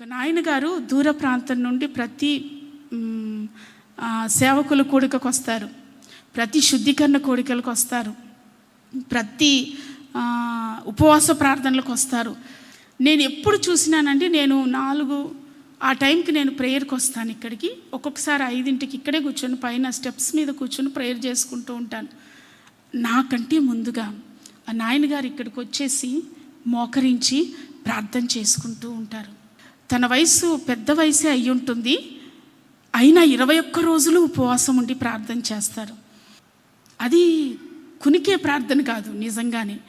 ఒక నాయన గారు దూర ప్రాంతం నుండి ప్రతి సేవకుల కోడికకు వస్తారు. ప్రతి శుద్ధీకరణ కోడికలకు వస్తారు. ప్రతి ఉపవాస ప్రార్థనలకు వస్తారు. నేను ఎప్పుడు చూసినానంటే నేను నాలుగు ఆ టైంకి నేను ప్రేయర్కి వస్తాను ఇక్కడికి. ఒక్కొక్కసారి ఐదింటికి ఇక్కడే కూర్చొని పైన స్టెప్స్ మీద కూర్చొని ప్రేయర్ చేసుకుంటూ ఉంటాను. నాకంటే ముందుగా ఆ నాయనగారు ఇక్కడికి వచ్చేసి మోకరించి ప్రార్థన చేసుకుంటూ ఉంటారు. తన వయసు పెద్ద వయసే అయి ఉంటుంది. అయినా ఇరవై ఒక్క రోజులు ఉపవాసం ఉండి ప్రార్థన చేస్తారు. అది కునికే ప్రార్థన కాదు నిజంగానే.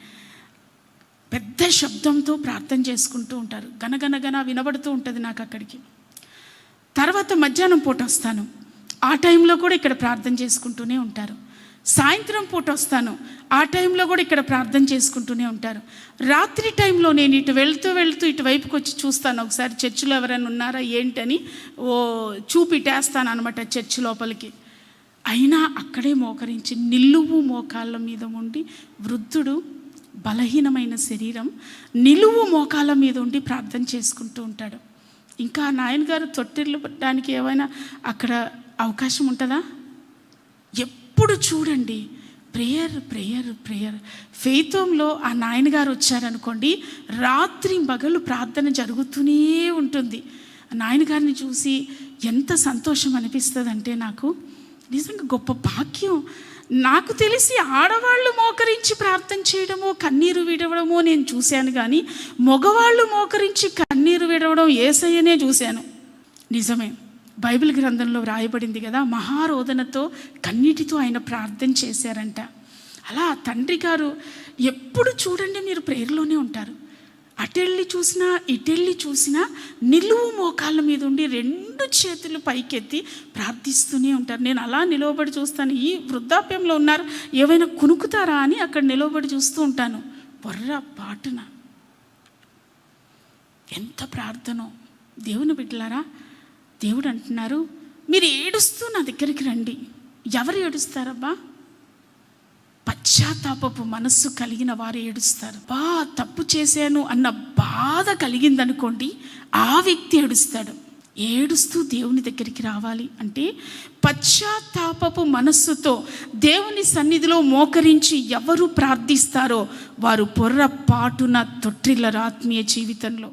పెద్ద శబ్దంతో ప్రార్థన చేసుకుంటూ ఉంటారు. గనగనగన వినబడుతూ ఉంటుంది నాకు అక్కడికి. తర్వాత మధ్యాహ్నం పూట వస్తాను. ఆ టైంలో కూడా ఇక్కడ ప్రార్థన చేసుకుంటూనే ఉంటారు. సాయంత్రం పూట వస్తాను ఆ టైంలో కూడా ఇక్కడ ప్రార్థన చేసుకుంటూనే ఉంటారు. రాత్రి టైంలో నేను ఇటు వెళ్తూ వెళ్తూ ఇటువైపుకి వచ్చి చూస్తాను. ఒకసారి చర్చిలో ఎవరైనా ఉన్నారా ఏంటని? ఓ చూపిటేస్తాను అనమాట చర్చి లోపలికి. అయినా అక్కడే మోకరించి నిలువు మోకాళ్ళ మీద ఉండి వృద్ధుడు బలహీనమైన శరీరం నిలువు మోకాళ్ళ మీద ఉండి ప్రార్థన చేసుకుంటూ ఉంటాడు. ఇంకా నాయన గారు తొట్టిల్లు పట్టడానికి ఏమైనా అక్కడ అవకాశం ఉంటుందా? ఎప్పుడు చూడండి. Prayer prayer prayer. ఫెయితంలో ఆ నాయనగారు వచ్చారనుకోండి రాత్రి మగలు ప్రార్థన జరుగుతూనే ఉంటుంది. ఆ చూసి ఎంత సంతోషం అనిపిస్తుంది నాకు నిజంగా గొప్ప భాగ్యం. నాకు తెలిసి ఆడవాళ్ళు మోకరించి ప్రార్థన చేయడమో కన్నీరు విడవడమో నేను చూశాను కానీ మగవాళ్ళు మోకరించి కన్నీరు విడవడం ఏసయ్యనే చూశాను. నిజమే. బైబిల్ గ్రంథంలో వ్రాయబడింది కదా మహారోదనతో కన్నీటితో ఆయన ప్రార్థన చేశారంట. అలా తండ్రి గారు ఎప్పుడు చూడండి మీరు ప్రేయర్లోనే ఉంటారు. అటెళ్ళి చూసినా ఇటెళ్ళి చూసినా నిలువు మోకాళ్ళ మీద ఉండి రెండు చేతులు పైకెత్తి ప్రార్థిస్తూనే ఉంటారు. నేను అలా నిలవబడి చూస్తాను. ఈ వృద్ధాప్యంలో ఉన్నారు. ఏవైనా కునుకుతారా అని అక్కడ నిలవబడి చూస్తూ ఉంటాను. బొర్ర పాటున. ఎంత ప్రార్థనో. దేవుని బిడ్డలారా దేవుడు అంటున్నారు మీరు ఏడుస్తూ నా దగ్గరికి రండి. ఎవరు ఏడుస్తారబ్బా? పశ్చాత్తాపపు మనస్సు కలిగిన వారు ఏడుస్తారు. బా తప్పు చేశాను అన్న బాధ కలిగిందనుకోండి ఆ వ్యక్తి ఏడుస్తాడు. ఏడుస్తూ దేవుని దగ్గరికి రావాలి అంటే పశ్చాత్తాపపు మనస్సుతో దేవుని సన్నిధిలో మోకరించి ఎవరు ప్రార్థిస్తారో వారు పొర్రపాటున తొట్టిల్లరు ఆత్మీయ జీవితంలో.